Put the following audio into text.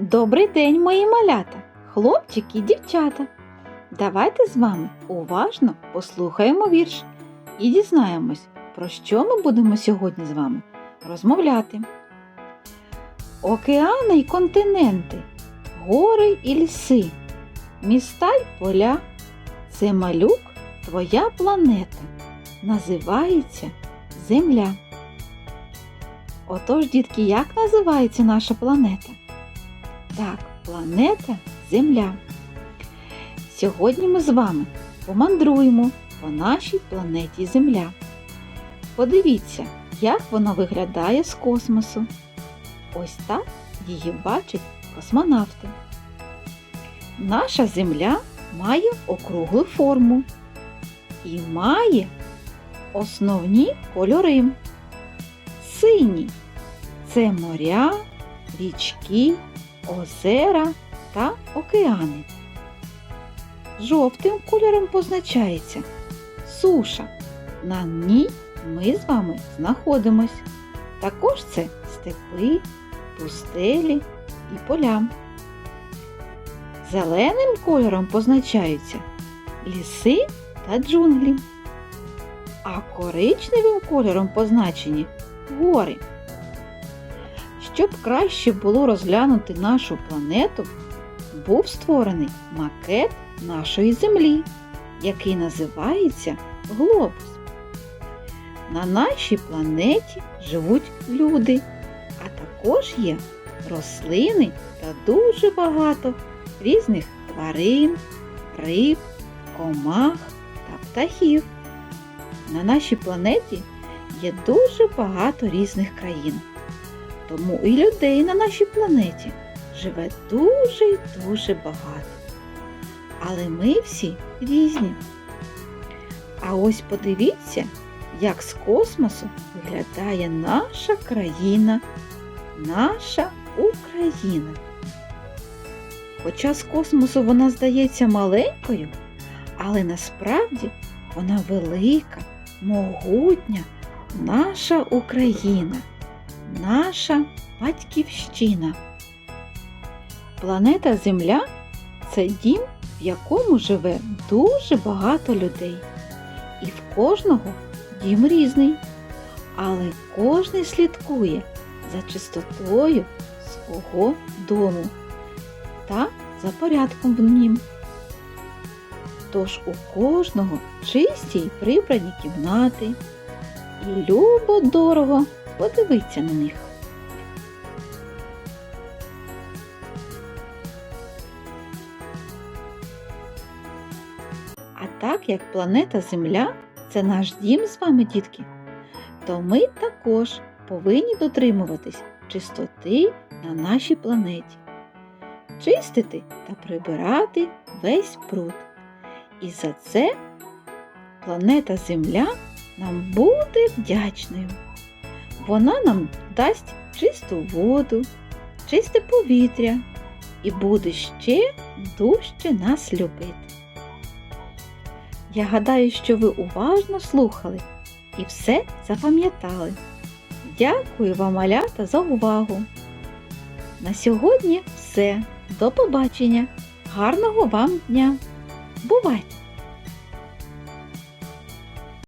Добрий день, мої малята, хлопчики і дівчата. Давайте з вами уважно послухаємо вірш і дізнаємось, про що ми будемо сьогодні з вами розмовляти. Океани й континенти, гори і ліси, міста й поля це малюк твоя планета. Називається Земля. Отож, дітки, як називається наша планета? Так, планета Земля. Сьогодні ми з вами помандруємо по нашій планеті Земля. Подивіться, як вона виглядає з космосу. Ось так її бачать космонавти. Наша Земля має округлу форму і має основні кольори. Синій це моря, річки, озера та океани. Жовтим кольором позначається суша. На ній ми з вами знаходимось. Також це степи, пустелі і поля. Зеленим кольором позначаються ліси та джунглі, а коричневим кольором позначені гори. Щоб краще було розглянути нашу планету, був створений макет нашої Землі, який називається Глобус. На нашій планеті живуть люди, а також є рослини та дуже багато різних тварин, риб, комах та птахів. На нашій планеті є дуже багато різних країн. Тому і людей на нашій планеті живе дуже і дуже багато. Але ми всі різні. А ось подивіться, як з космосу виглядає наша країна, наша Україна. Хоча з космосу вона здається маленькою, але насправді вона велика, могутня, наша Україна наша батьківщина. Планета Земля це дім, в якому живе дуже багато людей. І в кожного дім різний, але кожний слідкує за чистотою свого дому та за порядком в нім. Тож у кожного чисті й прибрані кімнати, і любо дорого подивиться на них. А так як планета Земля це наш дім з вами, дітки, то ми також повинні дотримуватись чистоти на нашій планеті, чистити та прибирати весь бруд. І за це планета Земля нам буде вдячною. Вона нам дасть чисту воду, чисте повітря і буде ще дужче нас любити. Я гадаю, що ви уважно слухали і все запам'ятали. Дякую вам, малята, за увагу. На сьогодні все. До побачення. Гарного вам дня! Бувайте!